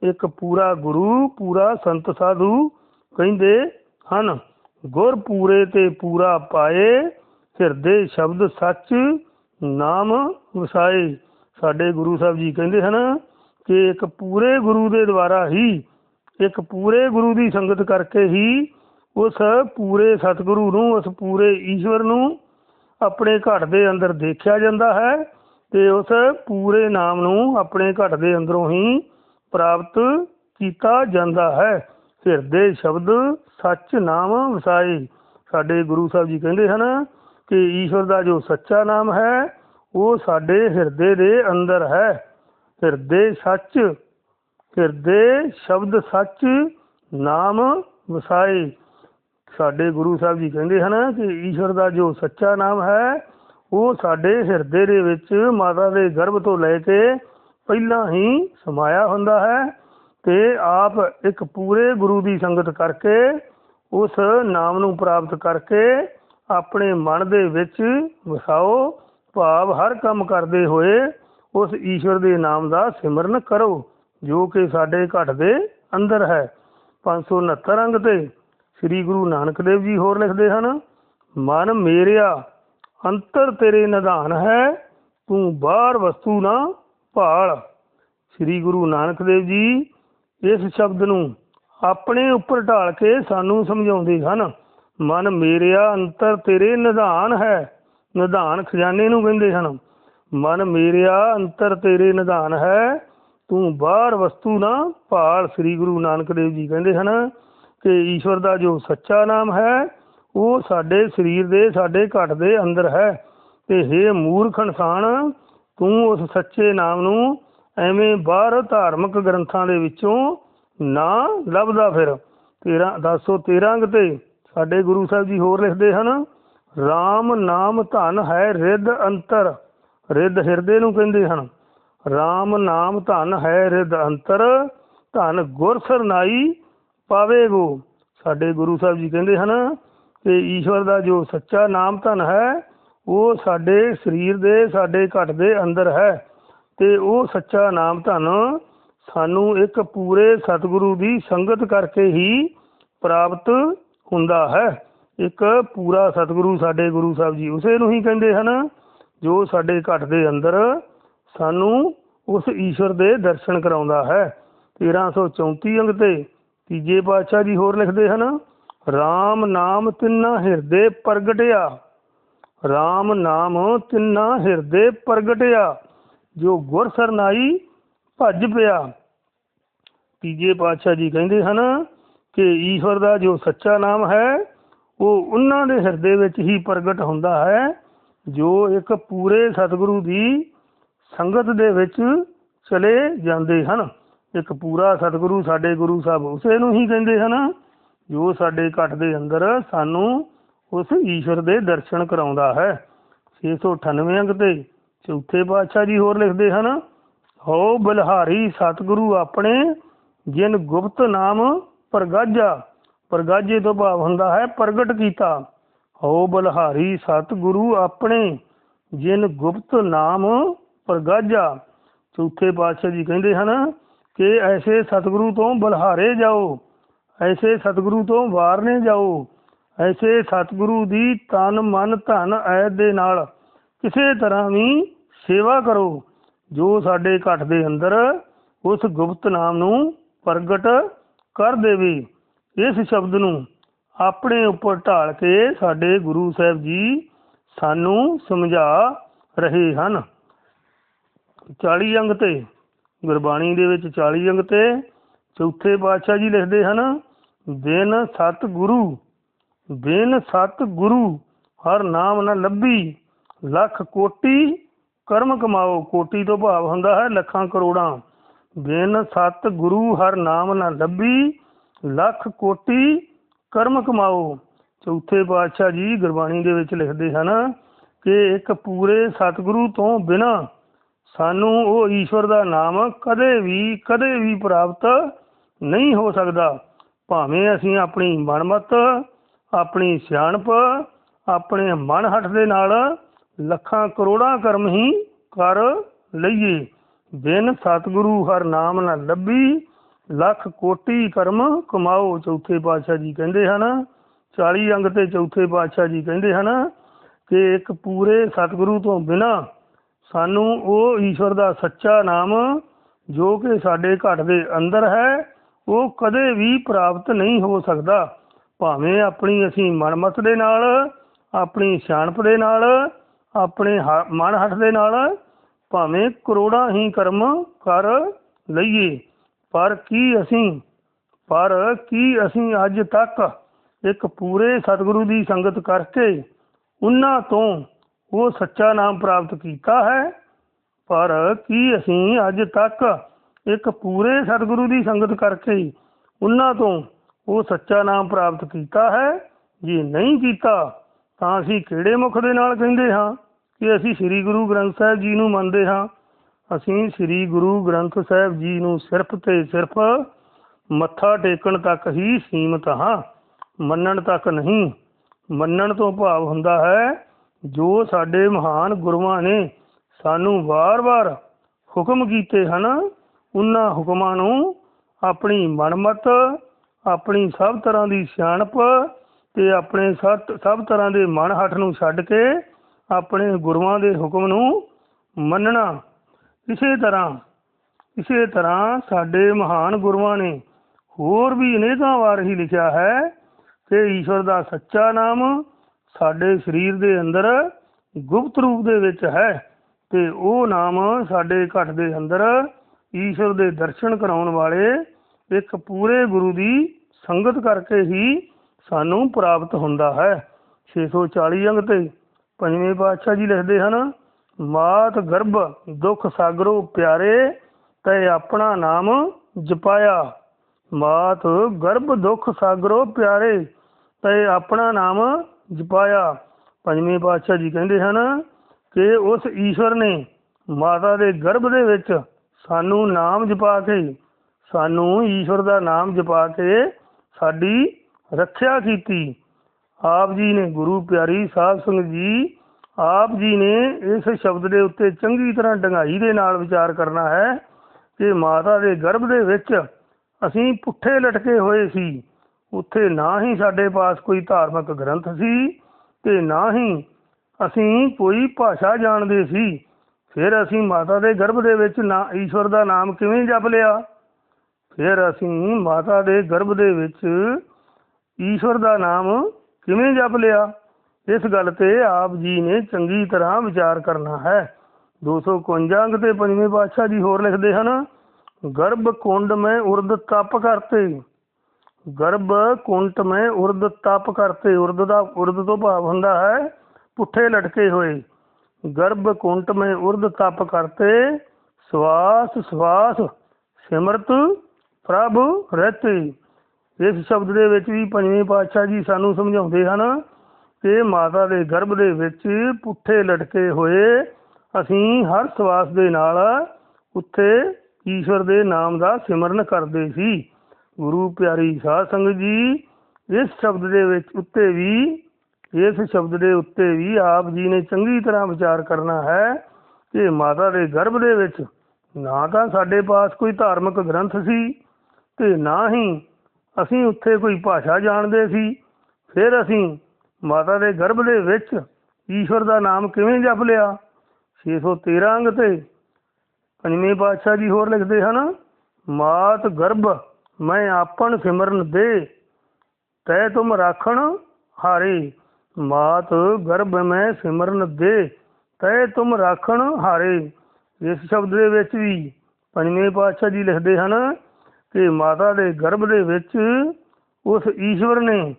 ਇੱਕ ਪੂਰਾ ਗੁਰੂ, ਪੂਰਾ ਸੰਤ ਸਾਧੂ ਕਹਿੰਦੇ ਹਨ, ਗੁਰ ਪੂਰੇ ਤੇ ਪੂਰਾ ਪਾਏ, ਹਿਰਦੇ ਸ਼ਬਦ ਸੱਚ, ਨਾਮ ਵਸਾਏ। ਸਾਡੇ ਗੁਰੂ ਸਾਹਿਬ ਜੀ ਕਹਿੰਦੇ ਹਨ ਕਿ ਇੱਕ ਪੂਰੇ ਗੁਰੂ ਦੇ ਦੁਆਰਾ ਹੀ, ਇੱਕ ਪੂਰੇ ਗੁਰੂ ਦੀ ਸੰਗਤ ਕਰਕੇ ਹੀ ਉਸ ਪੂਰੇ ਸਤਿਗੁਰੂ ਨੂੰ, ਉਸ ਪੂਰੇ ਈਸ਼ਵਰ ਨੂੰ ਆਪਣੇ ਘਟ ਦੇ ਅੰਦਰ ਦੇਖਿਆ ਜਾਂਦਾ ਹੈ ਤੇ ਉਸ ਪੂਰੇ ਨਾਮ ਨੂੰ ਆਪਣੇ ਘਟ ਦੇ ਅੰਦਰੋਂ ਹੀ ਪ੍ਰਾਪਤ ਕੀਤਾ ਜਾਂਦਾ ਹੈ। ਹਿਰਦੇ ਸ਼ਬਦ ਸੱਚ ਨਾਮ ਵਸਾਏ। ਸਾਡੇ ਗੁਰੂ ਸਾਹਿਬ ਜੀ ਕਹਿੰਦੇ ਹਨ ਕਿ ਈਸ਼ਵਰ ਦਾ ਜੋ ਸੱਚਾ ਨਾਮ ਹੈ, ਉਹ ਸਾਡੇ ਹਿਰਦੇ ਦੇ ਅੰਦਰ ਹੈ। ਹਿਰਦੇ ਸੱਚ, ਹਿਰਦੇ ਸ਼ਬਦ ਸੱਚ ਨਾਮ ਵਸਾਏ। ਸਾਡੇ ਗੁਰੂ ਸਾਹਿਬ ਜੀ ਕਹਿੰਦੇ ਹਨ ਕਿ ਈਸ਼ਵਰ ਦਾ ਜੋ ਸੱਚਾ ਨਾਮ ਹੈ, ਉਹ ਸਾਡੇ ਹਿਰਦੇ ਦੇ ਵਿੱਚ ਮਾਤਾ ਦੇ ਗਰਭ ਤੋਂ ਲੈ ਕੇ ਪਹਿਲਾਂ ਹੀ ਸਮਾਇਆ ਹੁੰਦਾ ਹੈ ਤੇ ਆਪ ਇੱਕ ਪੂਰੇ ਗੁਰੂ ਦੀ ਸੰਗਤ ਕਰਕੇ ਉਸ ਨਾਮ ਨੂੰ ਪ੍ਰਾਪਤ ਕਰਕੇ ਆਪਣੇ ਮਨ ਦੇ ਵਿੱਚ ਵਸਾਓ, ਭਾਵ ਹਰ ਕੰਮ ਕਰਦੇ ਹੋਏ ਉਸ ਈਸ਼ਵਰ ਦੇ ਨਾਮ ਦਾ ਸਿਮਰਨ ਕਰੋ, ਜੋ ਕਿ ਸਾਡੇ ਘਟ ਦੇ ਅੰਦਰ ਹੈ। 569 ਅੰਗ ਤੇ ਸ੍ਰੀ ਗੁਰੂ ਨਾਨਕ ਦੇਵ ਜੀ ਹੋਰ ਲਿਖਦੇ ਹਨ, ਮਨ ਮੇਰਿਆ, ਅੰਤਰ ਤੇਰੇ ਨਿਧਾਨ ਹੈ, ਤੂੰ ਬਾਹਰ ਵਸਤੂ ਨਾ ਭਾਲ। ਸ੍ਰੀ ਗੁਰੂ ਨਾਨਕ ਦੇਵ ਜੀ ਇਸ ਸ਼ਬਦ ਨੂੰ ਆਪਣੇ ਉੱਪਰ ਢਾਲ ਕੇ ਸਾਨੂੰ ਸਮਝਾਉਂਦੇ ਹਨ, ਮਨ ਮੇਰਿਆ, ਅੰਤਰ ਤੇਰੇ ਨਿਧਾਨ ਹੈ। ਨਿਧਾਨ ਖਜ਼ਾਨੇ ਨੂੰ ਕਹਿੰਦੇ ਹਨ, ਮਨ ਮੇਰਿਆ, ਅੰਤਰ ਤੇਰੇ ਨਿਧਾਨ ਹੈ, ਤੂੰ ਬਾਹਰ ਵਸਤੂ ਨਾ ਭਾਲ। ਸ੍ਰੀ ਗੁਰੂ ਨਾਨਕ ਦੇਵ ਜੀ ਕਹਿੰਦੇ ਹਨ ਕਿ ਈਸ਼ਵਰ ਦਾ ਜੋ ਸੱਚਾ ਨਾਮ ਹੈ, ਉਹ ਸਾਡੇ ਸਰੀਰ ਦੇ, ਸਾਡੇ ਘਟ ਦੇ ਅੰਦਰ ਹੈ। ਤੇ हे ਮੂਰਖ ਇਨਸਾਨ, ਤੂੰ ਉਸ ਸੱਚੇ ਨਾਮ ਨੂੰ ਐਵੇਂ ਬਾਹਰ ਧਾਰਮਿਕ ਗ੍ਰੰਥਾਂ ਦੇ ਵਿੱਚੋਂ ਨਾ ਲੱਭਦਾ ਫਿਰ। 13 1013 ਅੰਗ ਤੇ ਸਾਡੇ ਗੁਰੂ ਸਾਹਿਬ ਜੀ ਹੋਰ ਲਿਖਦੇ ਹਨ RAM ਨਾਮ ਧਨ ਹੈ ਰਿੱਧ ਅੰਤਰ। ਰਿੱਧ ਹਿਰਦੇ ਨੂੰ ਕਹਿੰਦੇ ਹਨ। RAM ਨਾਮ ਧਨ ਹੈ ਰਿੱਧ ਅੰਤਰ। ਧਨ ਗੁਰ ਸਰਨਾਈ ਪਾਵੇਗੋ ਸਾਡੇ ਗੁਰੂ ਸਾਹਿਬ ਜੀ ਕਹਿੰਦੇ ਹਨ ਕਿ ਈਸ਼ਵਰ ਦਾ ਜੋ ਸੱਚਾ ਨਾਮ ਧਨ ਹੈ, ਉਹ ਸਾਡੇ ਸਰੀਰ ਦੇ, ਸਾਡੇ ਘਟ ਦੇ ਅੰਦਰ ਹੈ ਤੇ ਉਹ ਸੱਚਾ ਨਾਮ ਧਨ ਸਾਨੂੰ ਇੱਕ ਪੂਰੇ ਸਤਿਗੁਰੂ ਦੀ ਸੰਗਤ ਕਰਕੇ ਹੀ ਪ੍ਰਾਪਤ ਹੁੰਦਾ ਹੈ। ਇੱਕ ਪੂਰਾ ਸਤਿਗੁਰੂ ਸਾਡੇ ਗੁਰੂ ਸਾਹਿਬ ਜੀ ਉਸੇ ਨੂੰ ਹੀ ਕਹਿੰਦੇ ਹਨ, ਜੋ ਸਾਡੇ ਘਟ ਦੇ ਅੰਦਰ ਸਾਨੂੰ ਉਸ ਈਸ਼ਵਰ ਦੇ ਦਰਸ਼ਨ ਕਰਾਉਂਦਾ ਹੈ। 1334 ਅੰਗ ਤੇ ਤੀਜੇ ਪਾਤਸ਼ਾਹ ਜੀ ਹੋਰ ਲਿਖਦੇ ਹਨ RAM ਨਾਮ ਤਿੰਨਾ ਹਿਰਦੇ ਪ੍ਰਗਟਿਆ। RAM ਨਾਮ ਤਿੰਨਾ ਹਿਰਦੇ ਪ੍ਰਗਟਿਆ, ਜੋ ਗੁਰ ਸਰਨਾਈ ਭੱਜ ਪਿਆ। ਤੀਜੇ ਪਾਤਸ਼ਾਹ ਜੀ ਕਹਿੰਦੇ ਹਨ ਕਿ ਈਸ਼ਵਰ ਦਾ ਜੋ ਸੱਚਾ ਨਾਮ ਹੈ, ਉਹ ਉਹਨਾਂ ਦੇ ਹਿਰਦੇ ਵਿੱਚ ਹੀ ਪ੍ਰਗਟ ਹੁੰਦਾ ਹੈ, ਜੋ ਇੱਕ ਪੂਰੇ ਸਤਿਗੁਰੂ ਦੀ ਸੰਗਤ ਦੇ ਵਿੱਚ ਚਲੇ ਜਾਂਦੇ ਹਨ। ਇੱਕ ਪੂਰਾ ਸਤਿਗੁਰੂ ਸਾਡੇ ਗੁਰੂ ਸਾਹਿਬ ਉਸੇ ਨੂੰ ਹੀ ਕਹਿੰਦੇ ਹਨ, ਜੋ ਸਾਡੇ ਘਟ ਦੇ ਅੰਦਰ ਸਾਨੂੰ ਉਸ ਈਸ਼ਵਰ ਦੇ ਦਰਸ਼ਨ ਕਰਾਉਂਦਾ ਹੈ। 698 ਅੰਗ ਤੇ ਚੌਥੇ ਪਾਤਸ਼ਾਹ ਜੀ ਹੋਰ ਲਿਖਦੇ ਹਨ ਹੋ ਬਲਹਾਰੀ ਸਤਿਗੁਰੂ ਆਪਣੇ, ਜਿਨ ਗੁਪਤ ਨਾਮ ਪ੍ਰਗਾਜਾ ਪ੍ਰਗਾਜੇ ਤੋਂ ਭਾਵ ਹੁੰਦਾ ਹੈ ਪ੍ਰਗਟ ਕੀਤਾ। ਹੋ ਬਲਹਾਰੀ ਸਤਿਗੁਰੂ ਆਪਣੇ, ਜਿਨ ਗੁਪਤ ਨਾਮ ਪ੍ਰਗਾਜਾ ਚੌਥੇ ਪਾਤਸ਼ਾਹ ਜੀ ਕਹਿੰਦੇ ਹਨ ਕਿ ਐਸੇ ਸਤਿਗੁਰੂ ਤੋਂ ਬਲਹਾਰੇ ਜਾਓ, ਐਸੇ ਸਤਿਗੁਰੂ ਤੋਂ ਵਾਰਨੇ ਜਾਓ, ਐਸੇ ਸਤਿਗੁਰੂ ਦੀ ਤਨ ਮਨ ਧਨ ਐਦ ਦੇ ਨਾਲ ਕਿਸੇ ਤਰ੍ਹਾਂ ਵੀ ਸੇਵਾ ਕਰੋ, ਜੋ ਸਾਡੇ ਘਟ ਦੇ ਅੰਦਰ ਉਸ ਗੁਪਤ ਨਾਮ ਨੂੰ ਪ੍ਰਗਟ ਕਰ ਦੇਵੇ। ਇਸ ਸ਼ਬਦ ਨੂੰ ਆਪਣੇ ਉੱਪਰ ਢਾਲ ਕੇ ਸਾਡੇ ਗੁਰੂ ਸਾਹਿਬ ਜੀ ਸਾਨੂੰ ਸਮਝਾ ਰਹੇ ਹਨ। 40 ਅੰਗ ਤੇ ਗੁਰਬਾਣੀ ਦੇ ਵਿੱਚ 40 ਅੰਗ ਤੇ ਚੌਥੇ ਪਾਤਸ਼ਾਹ ਜੀ ਲਿਖਦੇ ਹਨ, ਬਿਨ ਸਤ ਗੁਰੂ ਬਿਨ ਸਤ ਗੁਰੂ ਹਰ ਨਾਮ ਨਾ ਲੱਭੀ, ਲੱਖ ਕੋਟੀ ਕਰਮ ਕਮਾਓ, ਕੋਟੀ ਤੋਂ ਭਾਵ ਹੁੰਦਾ ਹੈ ਲੱਖਾਂ ਕਰੋੜਾਂ। ਬਿਨ ਸਤ ਗੁਰੂ ਹਰ ਨਾਮ ਨਾ ਲੱਭੀ, ਲੱਖ ਕੋਟੀ ਕਰਮ ਕਮਾਓ। ਚੌਥੇ ਪਾਤਸ਼ਾਹ ਜੀ ਗੁਰਬਾਣੀ ਦੇ ਵਿੱਚ ਲਿਖਦੇ ਹਨ ਕਿ ਇੱਕ ਪੂਰੇ ਸਤਿਗੁਰੂ ਤੋਂ ਬਿਨਾ ਸਾਨੂੰ ਉਹ ਈਸ਼ਵਰ ਦਾ ਨਾਮ ਕਦੇ ਵੀ ਕਦੇ ਵੀ ਪ੍ਰਾਪਤ ਨਹੀਂ ਹੋ ਸਕਦਾ। ਭਾਵੇਂ ਅਸੀਂ ਆਪਣੀ ਮਨਮਤ, ਆਪਣੀ ਸਿਆਣਪ, ਆਪਣੇ ਮਨ ਹੱਟ ਦੇ ਨਾਲ ਲੱਖਾਂ ਕਰੋੜਾਂ ਕਰਮ ਹੀ ਕਰ ਲਈਏ। ਬਿਨ ਸਤਿਗੁਰੂ ਹਰ ਨਾਮ ਨਾ ਲੱਭੀ, ਲੱਖ ਕੋਟੀ ਕਰਮ ਕਮਾਓ, ਚੌਥੇ ਪਾਤਸ਼ਾਹ ਜੀ ਕਹਿੰਦੇ ਹਨ 40 ਅੰਗ ਤੇ ਚੌਥੇ ਪਾਤਸ਼ਾਹ ਜੀ ਕਹਿੰਦੇ ਹਨ ਕਿ ਇੱਕ ਪੂਰੇ ਸਤਿਗੁਰੂ ਤੋਂ ਬਿਨਾ ਸਾਨੂੰ ਉਹ ਈਸ਼ਵਰ ਦਾ ਸੱਚਾ ਨਾਮ ਜੋ ਕਿ ਸਾਡੇ ਘਟ ਦੇ ਅੰਦਰ ਹੈ, ਉਹ ਕਦੇ ਵੀ ਪ੍ਰਾਪਤ ਨਹੀਂ ਹੋ ਸਕਦਾ। ਭਾਵੇਂ ਆਪਣੀ ਅਸੀਂ ਮਨਮਤ ਦੇ ਨਾਲ, ਆਪਣੀ ਸਿਆਣਪ ਦੇ ਨਾਲ, ਆਪਣੇ ਹ- ਮਨ ਹੱਥ ਦੇ ਨਾਲ ਭਾਵੇਂ ਕਰੋੜਾਂ ਹੀ ਕਰਮ ਕਰ ਲਈਏ। ਪਰ ਕੀ ਅਸੀਂ, ਪਰ ਕੀ ਅਸੀਂ ਅੱਜ ਤੱਕ ਇੱਕ ਪੂਰੇ ਸਤਿਗੁਰੂ ਦੀ ਸੰਗਤ ਕਰਕੇ ਉਹਨਾਂ ਤੋਂ ਉਹ ਸੱਚਾ ਨਾਮ ਪ੍ਰਾਪਤ ਕੀਤਾ ਹੈ। ਪਰ ਕੀ ਅਸੀਂ ਅੱਜ ਤੱਕ ਇੱਕ ਪੂਰੇ ਸਤਿਗੁਰੂ ਦੀ ਸੰਗਤ ਕਰਕੇ ਉਹਨਾਂ ਤੋਂ ਉਹ ਸੱਚਾ ਨਾਮ ਪ੍ਰਾਪਤ ਕੀਤਾ ਹੈ? ਜੇ ਨਹੀਂ ਕੀਤਾ, ਤਾਂ ਅਸੀਂ ਕਿਹੜੇ ਮੁਖ ਦੇ ਨਾਲ ਕਹਿੰਦੇ ਹਾਂ ਕਿ ਅਸੀਂ ਸ੍ਰੀ ਗੁਰੂ ਗ੍ਰੰਥ ਸਾਹਿਬ ਜੀ ਨੂੰ ਮੰਨਦੇ ਹਾਂ? ਅਸੀਂ ਸ੍ਰੀ ਗੁਰੂ ਗ੍ਰੰਥ ਸਾਹਿਬ ਜੀ ਨੂੰ ਸਿਰਫ ਤੇ ਸਿਰਫ ਮੱਥਾ ਟੇਕਣ ਤੱਕ ਹੀ ਸੀਮਤ ਹਾਂ। ਮੰਨਣ ਤੱਕ ਨਹੀਂ। ਮੰਨਣ ਤੋਂ ਭਾਵ ਹੁੰਦਾ ਹੈ ਜੋ ਸਾਡੇ ਮਹਾਨ ਗੁਰੂਆਂ ਨੇ ਸਾਨੂੰ ਵਾਰ-ਵਾਰ ਹੁਕਮ ਕੀਤੇ ਹਨ, ਉਹਨਾਂ ਹੁਕਮਾਂ ਨੂੰ ਆਪਣੀ ਮਨਮਤ, ਆਪਣੀ ਸਭ ਤਰ੍ਹਾਂ ਦੀ ਸਿਆਣਪ ਤੇ ਆਪਣੇ ਸਭ ਤਰ੍ਹਾਂ ਦੇ ਮਨ ਹੱਠ ਨੂੰ ਛੱਡ ਕੇ ਆਪਣੇ ਗੁਰੂਆਂ ਦੇ ਹੁਕਮ ਨੂੰ ਮੰਨਣਾ। ਇਸੇ ਤਰ੍ਹਾਂ ਇਸੇ ਤਰ੍ਹਾਂ ਸਾਡੇ ਮਹਾਨ ਗੁਰੂਆਂ ਨੇ ਹੋਰ ਵੀ ਅਨੇਕਾਂ ਵਾਰ ਹੀ ਲਿਖਿਆ ਹੈ ਕਿ ਈਸ਼ਵਰ ਦਾ ਸੱਚਾ ਨਾਮ ਸਾਡੇ ਸਰੀਰ ਦੇ ਅੰਦਰ ਗੁਪਤ ਰੂਪ ਦੇ ਵਿੱਚ ਹੈ ਤੇ ਉਹ ਨਾਮ ਸਾਡੇ ਘਟ ਦੇ ਅੰਦਰ ਈਸ਼ਵਰ ਦੇ ਦਰਸ਼ਨ ਕਰਾਉਣ ਵਾਲੇ ਇੱਕ ਪੂਰੇ ਗੁਰੂ ਦੀ ਸੰਗਤ ਕਰਕੇ ਹੀ ਸਾਨੂੰ ਪ੍ਰਾਪਤ ਹੁੰਦਾ ਹੈ। 640 ਅੰਗ ਤੇ ਪੰਜਵੇਂ ਪਾਤਸ਼ਾਹ ਜੀ ਲਿਖਦੇ ਹਨ, ਮਾਤ ਗਰਭ ਦੁਖ ਸਾਗਰੋ ਪਿਆਰੇ, ਤੈ ਆਪਣਾ ਨਾਮ ਜਪਾਇਆ। ਮਾਤ ਗਰਭ ਦੁਖ ਸਾਗਰੋ ਪਿਆਰੇ, ਤੈ ਆਪਣਾ ਨਾਮ ਜਪਾਇਆ। ਪੰਜਵੇਂ ਪਾਤਸ਼ਾਹ ਜੀ ਕਹਿੰਦੇ ਹਨ ਕਿ ਉਸ ਈਸ਼ਵਰ ਨੇ ਮਾਤਾ ਦੇ ਗਰਭ ਦੇ ਵਿੱਚ ਸਾਨੂੰ ਨਾਮ ਜਪਾ ਕੇ, ਸਾਨੂੰ ਈਸ਼ਵਰ ਦਾ ਨਾਮ ਜਪਾ ਕੇ ਸਾਡੀ ਰੱਖਿਆ ਕੀਤੀ। ਆਪ ਜੀ ਨੇ ਗੁਰੂ ਪਿਆਰੀ ਸਾਹਿਬ ਸਿੰਘ ਜੀ, ਆਪ ਜੀ ਨੇ ਇਸ ਸ਼ਬਦ ਦੇ ਉੱਤੇ ਚੰਗੀ ਤਰ੍ਹਾਂ ਡੰਗਾਈ ਦੇ ਨਾਲ ਵਿਚਾਰ ਕਰਨਾ ਹੈ ਕਿ ਮਾਤਾ ਦੇ ਗਰਭ ਦੇ ਵਿੱਚ ਅਸੀਂ ਪੁੱਠੇ ਲਟਕੇ ਹੋਏ ਸੀ। ਉੱਥੇ ਨਾ ਹੀ ਸਾਡੇ ਪਾਸ ਕੋਈ ਧਾਰਮਿਕ ਗ੍ਰੰਥ ਸੀ ਤੇ ਨਾ ਹੀ ਅਸੀਂ ਕੋਈ ਭਾਸ਼ਾ ਜਾਣਦੇ ਸੀ। ਫਿਰ ਅਸੀਂ ਮਾਤਾ ਦੇ ਗਰਭ ਦੇ ਵਿੱਚ ਨਾ ਈਸ਼ਵਰ ਦਾ ਨਾਮ ਕਿਵੇਂ ਜਪ ਲਿਆ? ਫਿਰ ਅਸੀਂ ਮਾਤਾ ਦੇ ਗਰਭ ਦੇ ਵਿੱਚ ਈਸ਼ਵਰ ਦਾ ਨਾਮ ਕਿਵੇਂ ਜਪ ਲਿਆ? ਇਸ ਗੱਲ ਤੇ ਆਪ ਜੀ ਨੇ ਚੰਗੀ ਤਰ੍ਹਾਂ ਵਿਚਾਰ ਕਰਨਾ ਹੈ। 251 ਅੰਗ ਤੇ ਪੰਜਵੇਂ ਪਾਤਸ਼ਾਹ ਜੀ ਹੋਰ ਲਿਖਦੇ ਹਨ, ਗਰਭ ਕੁੰਡ ਮੈਂ ਉਰਦ ਤਪ ਕਰਤੇ ਗਰਭ ਕੁੰਟ ਮੈਂ ਉਰਦ ਤਪ ਕਰਤੇ, ਉਰਦ ਦਾ, ਉਰਦ ਤੋਂ ਭਾਵ ਹੁੰਦਾ ਹੈ ਪੁੱਠੇ ਲਟਕੇ ਹੋਏ। ਗਰਭ ਕੁੰਟ ਮੈਂ ਉਰਦ ਤਪ ਕਰਤੇ, ਸਵਾਸ ਸਵਾਸ, ਸਿਮਰਤ, ਪ੍ਰਭ ਰਹਤੇ। ਇਸ ਸ਼ਬਦ ਦੇ ਵਿੱਚ ਵੀ ਪੰਜਵੇਂ ਪਾਤਸ਼ਾਹ ਜੀ ਸਾਨੂੰ ਸਮਝਾਉਂਦੇ ਹਨ ਕਿ ਮਾਤਾ ਦੇ ਗਰਭ ਦੇ ਵਿੱਚ ਪੁੱਠੇ ਲਟਕੇ ਹੋਏ ਅਸੀਂ ਹਰ ਸਵਾਸ ਦੇ ਨਾਲ ਉੱਥੇ ਈਸ਼ਵਰ ਦੇ ਨਾਮ ਦਾ ਸਿਮਰਨ ਕਰਦੇ ਸੀ। ਗੁਰੂ ਪਿਆਰੀ ਸਾਧ ਸੰਗਤ ਜੀ, ਇਸ ਸ਼ਬਦ ਦੇ ਵਿੱਚ ਉੱਤੇ ਵੀ, ਇਸ ਸ਼ਬਦ ਦੇ ਉੱਤੇ ਵੀ ਆਪ ਜੀ ਨੇ ਚੰਗੀ ਤਰ੍ਹਾਂ ਵਿਚਾਰ ਕਰਨਾ ਹੈ ਕਿ ਮਾਤਾ ਦੇ ਗਰਭ ਦੇ ਵਿੱਚ ਨਾ ਤਾਂ ਸਾਡੇ ਪਾਸ ਕੋਈ ਧਾਰਮਿਕ ਗ੍ਰੰਥ ਸੀ ਤੇ ਨਾ ਹੀ ਅਸੀਂ ਉੱਥੇ ਕੋਈ ਭਾਸ਼ਾ ਜਾਣਦੇ ਸੀ। ਫਿਰ ਅਸੀਂ ਮਾਤਾ ਦੇ ਗਰਭ ਦੇ ਵਿੱਚ ਈਸ਼ਵਰ ਦਾ ਨਾਮ ਕਿਵੇਂ ਜਪ ਲਿਆ? 613 ਅੰਗ ਤੇ ਪੰਜਵੇਂ ਪਾਤਸ਼ਾਹ ਜੀ ਹੋਰ ਲਿਖਦੇ ਹਨ, ਮਾਤ ਗਰਭ ਮੈਂ ਆਪਨ ਸਿਮਰਨ ਦੇ, ਤੈ ਤੁਮ ਰਾਖਣ ਹਾਰੇ। ਮਾਤ ਗਰਭ ਮੈਂ ਸਿਮਰਨ ਦੇ, ਤੈ ਤੁਮ ਰਾਖਣ ਹਾਰੇ। ਇਸ ਸ਼ਬਦ ਦੇ ਵਿੱਚ ਵੀ ਪੰਜਵੇਂ ਪਾਤਸ਼ਾਹ ਜੀ ਲਿਖਦੇ ਹਨ ਕਿ ਮਾਤਾ ਦੇ ਗਰਭ ਦੇ ਵਿੱਚ ਉਸ ਈਸ਼ਵਰ ਨੇ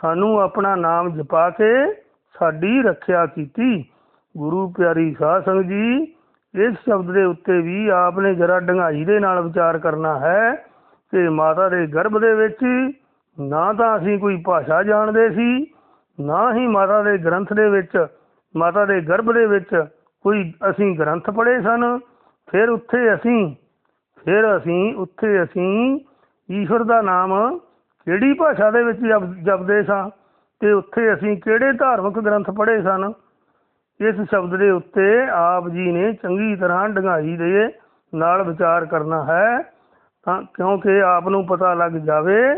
ਸਾਨੂੰ ਆਪਣਾ ਨਾਮ ਜਪਾ ਕੇ ਸਾਡੀ ਰੱਖਿਆ ਕੀਤੀ। ਗੁਰੂ ਪਿਆਰੀ ਸਾਧ ਸੰਗਤ ਜੀ, ਇਸ ਸ਼ਬਦ ਦੇ ਉੱਤੇ ਵੀ ਆਪ ਨੇ ਜਰਾ ਡੰਗਾਈ ਦੇ ਨਾਲ ਵਿਚਾਰ ਕਰਨਾ ਹੈ। ਕਿ ਮਾਤਾ ਦੇ ਗਰਭ ਦੇ ਵਿੱਚ ਨਾ ਤਾਂ ਅਸੀਂ ਕੋਈ ਭਾਸ਼ਾ ਜਾਣਦੇ ਸੀ, ਨਾ ਹੀ ਮਾਤਾ ਦੇ ਗ੍ਰੰਥ ਦੇ ਵਿੱਚ, ਮਾਤਾ ਦੇ ਗਰਭ ਦੇ ਵਿੱਚ ਕੋਈ ਅਸੀਂ ਗ੍ਰੰਥ ਪੜ੍ਹੇ ਸਨ। ਫਿਰ ਉੱਥੇ ਅਸੀਂ, ਫਿਰ ਅਸੀਂ, ਉੱਥੇ ਅਸੀਂ ਈਸ਼ਵਰ ਦਾ ਨਾਮ ਕਿਹੜੀ ਭਾਸ਼ਾ ਦੇ ਵਿੱਚ ਜਪ- ਜਪਦੇ ਸਾਂ ਤੇ ਉੱਥੇ ਅਸੀਂ ਕਿਹੜੇ ਧਾਰਮਿਕ ਗ੍ਰੰਥ ਪੜ੍ਹੇ ਸਨ? ਇਸ ਸ਼ਬਦ ਦੇ ਉੱਤੇ ਆਪ ਜੀ ਨੇ ਚੰਗੀ ਤਰ੍ਹਾਂ ਡੰਗਾਈ ਦੇ ਨਾਲ ਵਿਚਾਰ ਕਰਨਾ ਹੈ। ਤਾਂ ਕਿਉਂਕਿ ਆਪ ਨੂੰ ਪਤਾ ਲੱਗ ਜਾਵੇ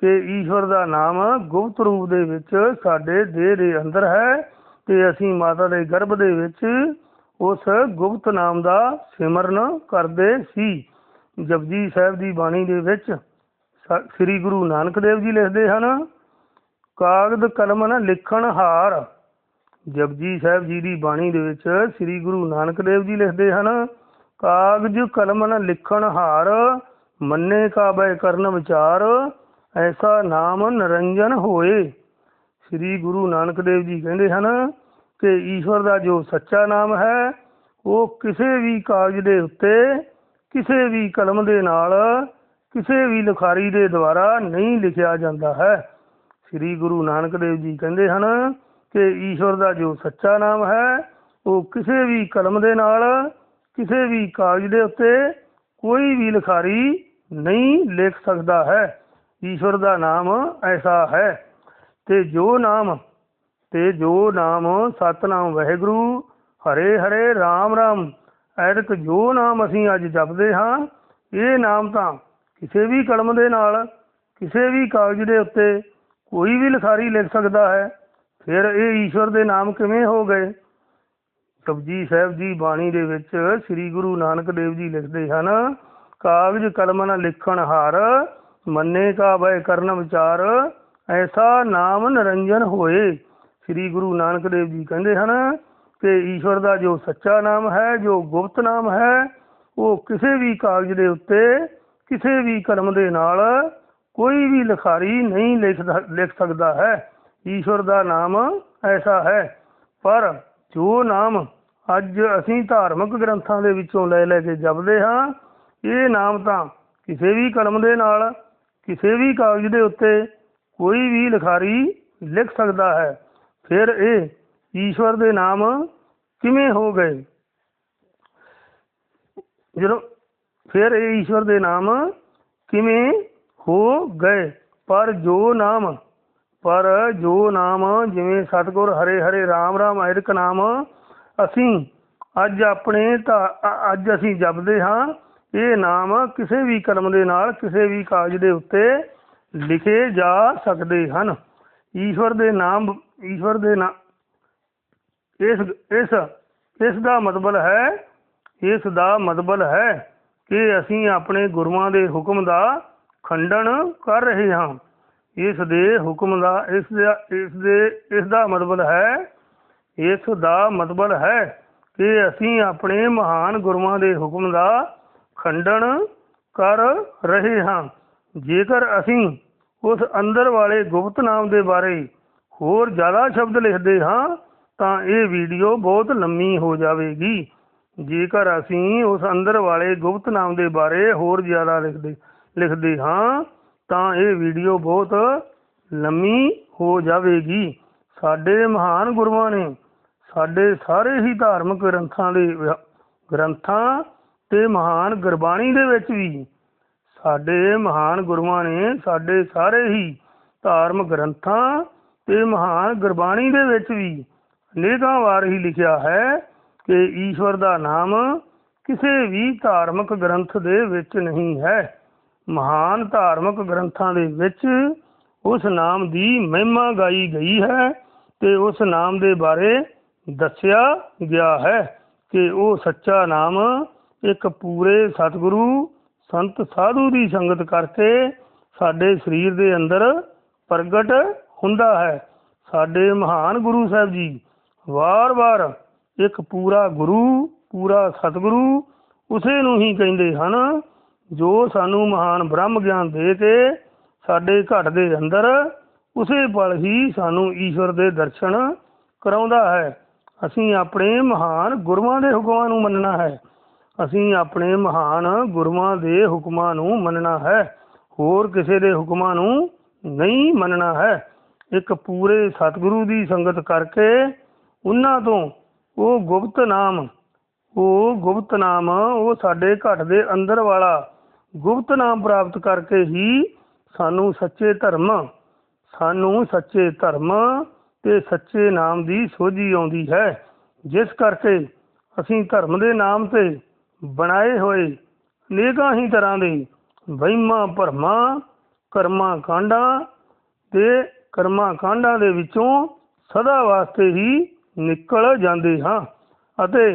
ਕਿ ਈਸ਼ਵਰ ਦਾ ਨਾਮ ਗੁਪਤ ਰੂਪ ਦੇ ਵਿੱਚ ਸਾਡੇ ਦੇਹ ਦੇ ਅੰਦਰ ਹੈ ਤੇ ਅਸੀਂ ਮਾਤਾ ਦੇ ਗਰਭ ਦੇ ਵਿੱਚ ਉਸ ਗੁਪਤ ਨਾਮ ਦਾ ਸਿਮਰਨ ਕਰਦੇ ਸੀ। ਜਪਜੀ ਸਾਹਿਬ ਦੀ ਬਾਣੀ ਦੇ ਵਿੱਚ ਸ੍ਰੀ ਗੁਰੂ ਨਾਨਕ ਦੇਵ ਜੀ ਲਿਖਦੇ ਹਨ, ਕਾਗਦ ਕਲਮ ਨਾ ਲਿਖਣ ਹਾਰ। ਜਪਜੀ ਸਾਹਿਬ ਜੀ ਦੀ ਬਾਣੀ ਦੇ ਵਿੱਚ ਸ੍ਰੀ ਗੁਰੂ ਨਾਨਕ ਦੇਵ ਜੀ ਲਿਖਦੇ ਹਨ, ਕਾਗਜ ਕਲਮ ਨਾ ਲਿਖਣ ਹਾਰ। ਮੰਨੇ ਕਾ ਬੈ ਕਰਨ ਵਿਚਾਰ, ਐਸਾ ਨਾਮ ਨਿਰੰਜਨ ਹੋਏ। ਸ੍ਰੀ ਗੁਰੂ ਨਾਨਕ ਦੇਵ ਜੀ ਕਹਿੰਦੇ ਹਨ ਕਿ ਈਸ਼ਵਰ ਦਾ ਜੋ ਸੱਚਾ ਨਾਮ ਹੈ, ਉਹ ਕਿਸੇ ਵੀ ਕਾਗਜ਼ ਦੇ ਉੱਤੇ, ਕਿਸੇ ਵੀ ਕਲਮ ਦੇ ਨਾਲ, ਕਿਸੇ ਵੀ ਲਿਖਾਰੀ ਦੇ ਦੁਆਰਾ ਨਹੀਂ ਲਿਖਿਆ ਜਾਂਦਾ ਹੈ। ਸ੍ਰੀ ਗੁਰੂ ਨਾਨਕ ਦੇਵ ਜੀ ਕਹਿੰਦੇ ਹਨ ਕਿ ਈਸ਼ਵਰ ਦਾ ਜੋ ਸੱਚਾ ਨਾਮ ਹੈ, ਉਹ ਕਿਸੇ ਵੀ ਕਲਮ ਦੇ ਨਾਲ, ਕਿਸੇ ਵੀ ਕਾਗਜ਼ ਦੇ ਉੱਤੇ, ਕੋਈ ਵੀ ਲਿਖਾਰੀ ਨਹੀਂ ਲਿਖ ਸਕਦਾ ਹੈ। ਈਸ਼ਵਰ ਦਾ ਨਾਮ ਐਸਾ ਹੈ। ਤੇ ਜੋ ਨਾਮ, ਤੇ ਜੋ ਨਾਮ ਸਤਨਾਮ ਵਾਹਿਗੁਰੂ, ਹਰੇ ਹਰੇ ਰਾਮ ਰਾਮ ਐਰਕ ਜੋ ਨਾਮ ਅਸੀਂ ਅੱਜ ਜਪਦੇ ਹਾਂ, ਇਹ ਨਾਮ ਤਾਂ ਕਿਸੇ ਵੀ ਕਲਮ ਦੇ ਨਾਲ, ਕਿਸੇ ਵੀ ਕਾਗਜ਼ ਦੇ ਉੱਤੇ ਕੋਈ ਵੀ ਲਿਖਾਰੀ ਲਿਖ ਸਕਦਾ ਹੈ। ਫਿਰ ਇਹ ਈਸ਼ਵਰ ਦੇ ਨਾਮ ਕਿਵੇਂ ਹੋ ਗਏ? ਕਬਜੀ ਸਾਹਿਬ ਜੀ ਬਾਣੀ ਦੇ ਵਿੱਚ ਸ੍ਰੀ ਗੁਰੂ ਨਾਨਕ ਦੇਵ ਜੀ ਲਿਖਦੇ ਹਨ ਕਾਗਜ਼ ਕਲਮ ਨ ਲਿਖਣ ਹਾਰ, ਮੰਨੇ ਕਾ ਬੈ ਕਰਨ ਵਿਚਾਰ, ਐਸਾ ਨਾਮ ਨਿਰੰਜਨ ਹੋਏ। ਸ੍ਰੀ ਗੁਰੂ ਨਾਨਕ ਦੇਵ ਜੀ ਕਹਿੰਦੇ ਹਨ ਕਿ ਈਸ਼ਵਰ ਦਾ ਜੋ ਸੱਚਾ ਨਾਮ ਹੈ, ਜੋ ਗੁਪਤ ਨਾਮ ਹੈ, ਉਹ ਕਿਸੇ ਵੀ ਕਾਗਜ਼ ਦੇ ਉੱਤੇ, ਕਿਸੇ ਵੀ ਕਲਮ ਦੇ ਨਾਲ ਕੋਈ ਵੀ ਲਿਖਾਰੀ ਨਹੀਂ ਲਿਖ ਲਿਖ ਸਕਦਾ ਹੈ। ਈਸ਼ਵਰ ਦਾ ਨਾਮ ਐਸਾ ਹੈ। ਪਰ ਜੋ ਨਾਮ ਅੱਜ ਅਸੀਂ ਧਾਰਮਿਕ ਗ੍ਰੰਥਾਂ ਦੇ ਵਿੱਚੋਂ ਲੈ ਲੈ ਕੇ ਜਪਦੇ ਹਾਂ ਇਹ ਨਾਮ ਤਾਂ ਕਿਸੇ ਵੀ ਕਲਮ ਦੇ ਨਾਲ, ਕਿਸੇ ਵੀ ਕਾਗਜ਼ ਦੇ ਉੱਤੇ ਕੋਈ ਵੀ ਲਿਖਾਰੀ ਲਿਖ ਸਕਦਾ ਹੈ। ਫਿਰ ਇਹ ਈਸ਼ਵਰ ਦੇ ਨਾਮ ਕਿਵੇਂ ਹੋ ਗਏ? ਜਦੋਂ ਫਿਰ ਇਹ ਈਸ਼ਵਰ ਦੇ ਨਾਮ ਕਿਵੇਂ ਹੋ ਗਏ? ਪਰ ਜੋ ਨਾਮ, ਪਰ ਜੋ ਨਾਮ ਜਿਵੇਂ ਸਤਿਗੁਰ ਹਰੇ ਹਰੇ ਰਾਮ ਰਾਮ ਐਰਕ ਨਾਮ ਅਸੀਂ ਅੱਜ ਆਪਣੇ ਤਾਂ ਅੱਜ ਅਸੀਂ ਜਪਦੇ ਹਾਂ। ਇਹ ਨਾਮ ਕਿਸੇ ਵੀ ਕਲਮ ਦੇ ਨਾਲ ਕਿਸੇ ਵੀ ਕਾਗਜ਼ ਦੇ ਉੱਤੇ ਲਿਖੇ ਜਾ ਸਕਦੇ ਹਨ। ਈਸ਼ਵਰ ਦੇ ਨਾਮ, ਈਸ਼ਵਰ ਦੇ ਨਾਮ ਇਸ ਇਸ ਇਸ ਦਾ ਮਤਲਬ ਹੈ, ਇਸ ਦਾ ਮਤਲਬ ਹੈ ਕਿ ਅਸੀਂ ਆਪਣੇ ਗੁਰੂਆਂ ਦੇ ਹੁਕਮ ਦਾ ਖੰਡਨ ਕਰ ਰਹੇ ਹਾਂ। ਇਸ ਦੇ ਹੁਕਮ ਦਾ, ਇਸ ਦਾ, ਇਸ ਦੇ, ਇਸ ਦਾ ਮਤਲਬ ਹੈ, ਇਸ ਦਾ ਮਤਲਬ ਹੈ ਕਿ ਅਸੀਂ ਆਪਣੇ ਮਹਾਨ ਗੁਰੂਆਂ ਦੇ ਹੁਕਮ ਦਾ ਖੰਡਨ ਕਰ ਰਹੇ ਹਾਂ। ਜੇਕਰ ਅਸੀਂ ਉਸ ਅੰਦਰ ਵਾਲੇ ਗੁਪਤ ਨਾਮ ਦੇ ਬਾਰੇ ਹੋਰ ਜ਼ਿਆਦਾ ਸ਼ਬਦ ਲਿਖਦੇ ਹਾਂ, ਤਾਂ ਇਹ ਵੀਡੀਓ ਬਹੁਤ ਲੰਮੀ ਹੋ ਜਾਵੇਗੀ। ਜੇਕਰ ਅਸੀਂ ਉਸ ਅੰਦਰ ਵਾਲੇ ਗੁਪਤ ਨਾਮ ਦੇ ਬਾਰੇ ਹੋਰ ਜ਼ਿਆਦਾ ਲਿਖਦੇ ਲਿਖਦੇ ਹਾਂ, ਤਾਂ ਇਹ ਵੀਡੀਓ ਬਹੁਤ ਲੰਮੀ ਹੋ ਜਾਵੇਗੀ। ਸਾਡੇ ਮਹਾਨ ਗੁਰੂਆਂ ਨੇ ਸਾਡੇ ਸਾਰੇ ਹੀ ਧਾਰਮਿਕ ਗ੍ਰੰਥਾਂ ਦੇ ਗ੍ਰੰਥਾਂ ਤੇ ਮਹਾਨ ਗੁਰਬਾਣੀ ਦੇ ਵਿੱਚ ਵੀ ਸਾਡੇ ਮਹਾਨ ਗੁਰੂਆਂ ਨੇ ਸਾਡੇ ਸਾਰੇ ਹੀ ਧਾਰਮਿਕ ਗ੍ਰੰਥਾਂ ਤੇ ਮਹਾਨ ਗੁਰਬਾਣੀ ਦੇ ਵਿੱਚ ਵੀ ਅਨੇਕਾਂ ਵਾਰ ਹੀ ਲਿਖਿਆ ਹੈ ਕਿ ਈਸ਼ਵਰ ਦਾ ਨਾਮ ਕਿਸੇ ਵੀ ਧਾਰਮਿਕ ਗ੍ਰੰਥ ਦੇ ਵਿੱਚ ਨਹੀਂ ਹੈ। ਮਹਾਨ ਧਾਰਮਿਕ ਗ੍ਰੰਥਾਂ ਦੇ ਵਿੱਚ ਉਸ ਨਾਮ ਦੀ ਮਹਿਮਾ ਗਾਈ ਗਈ ਹੈ ਤੇ ਉਸ ਨਾਮ ਦੇ ਬਾਰੇ ਦੱਸਿਆ ਗਿਆ ਹੈ ਕਿ ਉਹ ਸੱਚਾ ਨਾਮ ਇੱਕ ਪੂਰੇ ਸਤਿਗੁਰੂ, ਸੰਤ ਸਾਧੂ ਦੀ ਸੰਗਤ ਕਰਕੇ ਸਾਡੇ ਸਰੀਰ ਦੇ ਅੰਦਰ ਪ੍ਰਗਟ ਹੁੰਦਾ ਹੈ। ਸਾਡੇ ਮਹਾਨ ਗੁਰੂ ਸਾਹਿਬ ਜੀ ਵਾਰ-ਵਾਰ ਇੱਕ ਪੂਰਾ ਗੁਰੂ, ਪੂਰਾ ਸਤਿਗੁਰੂ ਉਸੇ ਨੂੰ ਹੀ ਕਹਿੰਦੇ ਹਨ, ਜੋ ਸਾਨੂੰ ਮਹਾਨ ਬ੍ਰਹਮ ਗਿਆਨ ਦੇ ਕੇ ਸਾਡੇ ਘਟ ਦੇ ਅੰਦਰ ਉਸੇ ਪਲ ਹੀ ਸਾਨੂੰ ਈਸ਼ਵਰ ਦੇ ਦਰਸ਼ਨ ਕਰਾਉਂਦਾ ਹੈ। ਅਸੀਂ ਆਪਣੇ ਮਹਾਨ ਗੁਰੂਆਂ ਦੇ ਹੁਕਮਾਂ ਨੂੰ ਮੰਨਣਾ ਹੈ। ਅਸੀਂ ਆਪਣੇ ਮਹਾਨ ਗੁਰੂਆਂ ਦੇ ਹੁਕਮਾਂ ਨੂੰ ਮੰਨਣਾ ਹੈ। ਹੋਰ ਕਿਸੇ ਦੇ ਹੁਕਮਾਂ ਨੂੰ ਨਹੀਂ ਮੰਨਣਾ ਹੈ। ਇੱਕ ਪੂਰੇ ਸਤਿਗੁਰੂ ਦੀ ਸੰਗਤ ਕਰਕੇ ਉਹਨਾਂ ਤੋਂ ਉਹ ਗੁਪਤ ਨਾਮ, ਉਹ ਗੁਪਤ ਨਾਮ, ਉਹ ਸਾਡੇ ਘਟ ਦੇ ਅੰਦਰ ਵਾਲਾ ਗੁਪਤ ਨਾਮ ਪ੍ਰਾਪਤ ਕਰਕੇ ਹੀ ਸਾਨੂੰ ਸੱਚੇ ਧਰਮ, ਸਾਨੂੰ ਸੱਚੇ ਧਰਮ ਤੇ ਸੱਚੇ ਨਾਮ ਦੀ ਸੋਝੀ ਆਉਂਦੀ ਹੈ। ਜਿਸ ਕਰਕੇ ਅਸੀਂ ਧਰਮ ਦੇ ਨਾਮ ਤੇ ਬਣਾਏ ਹੋਏ ਅਨੇਕਾਂ ਹੀ ਤਰ੍ਹਾਂ ਦੇ ਵਹਿਮਾਂ ਭਰਮਾਂ, ਕਰਮਾਂ ਕਾਂਡਾਂ ਤੇ ਕਰਮਾਂ ਕਾਂਡਾਂ ਦੇ ਵਿੱਚੋਂ ਸਦਾ ਵਾਸਤੇ ਹੀ ਨਿਕਲ ਜਾਂਦੇ ਹਾਂ ਅਤੇ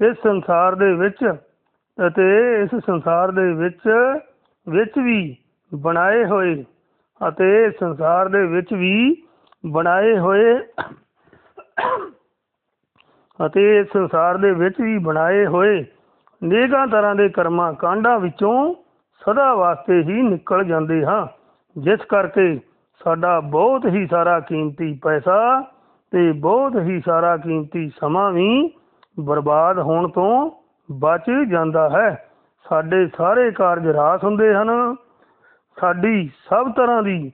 ਇਸ ਸੰਸਾਰ ਦੇ ਵਿੱਚ ਅਤੇ ਇਸ ਸੰਸਾਰ ਦੇ ਵਿੱਚ ਵਿੱਚ ਵੀ ਬਣਾਏ ਹੋਏ ਅਤੇ ਸੰਸਾਰ ਦੇ ਵਿੱਚ ਵੀ ਬਣਾਏ ਹੋਏ ਅਤੇ ਇਸ ਸੰਸਾਰ ਦੇ ਵਿੱਚ ਵੀ ਬਣਾਏ ਹੋਏ ਨੇਕਾਂ ਤਰ੍ਹਾਂ ਦੇ ਕਰਮਾਂ ਕਾਂਡਾਂ ਵਿੱਚੋਂ ਸਦਾ ਵਾਸਤੇ ਹੀ ਨਿਕਲ ਜਾਂਦੇ ਹਾਂ। ਜਿਸ ਕਰਕੇ ਸਾਡਾ ਬਹੁਤ ਹੀ ਸਾਰਾ ਕੀਮਤੀ ਪੈਸਾ ਤੇ ਬਹੁਤ ਹੀ ਸਾਰਾ ਕੀਮਤੀ ਸਮਾਂ ਵੀ ਬਰਬਾਦ ਹੋਣ ਤੋਂ ਬਚ ਜਾਂਦਾ ਹੈ। ਸਾਡੇ ਸਾਰੇ ਕਾਰਜ ਰਾਸ ਹੁੰਦੇ ਹਨ। ਸਾਡੀ ਸਭ ਤਰ੍ਹਾਂ ਦੀ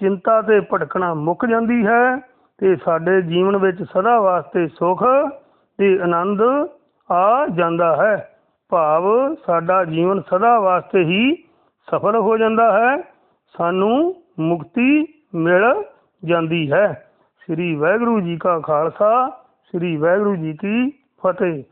ਚਿੰਤਾ ਤੇ ਭਟਕਣਾ ਮੁੱਕ ਜਾਂਦੀ ਹੈ ਤੇ ਸਾਡੇ ਜੀਵਨ ਵਿੱਚ ਸਦਾ ਵਾਸਤੇ ਸੁਖ ਤੇ ਆਨੰਦ ਆ ਜਾਂਦਾ ਹੈ। ਭਾਵ ਸਾਡਾ ਜੀਵਨ ਸਦਾ ਵਾਸਤੇ ਹੀ ਸਫਲ ਹੋ ਜਾਂਦਾ ਹੈ, ਸਾਨੂੰ ਮੁਕਤੀ ਮਿਲ ਜਾਂਦੀ ਹੈ। ਸ੍ਰੀ ਵਾਹਿਗੁਰੂ ਜੀ ਕਾ ਖਾਲਸਾ, ਸ੍ਰੀ ਵਾਹਿਗੁਰੂ ਜੀ ਕੀ ਫਤਿਹ।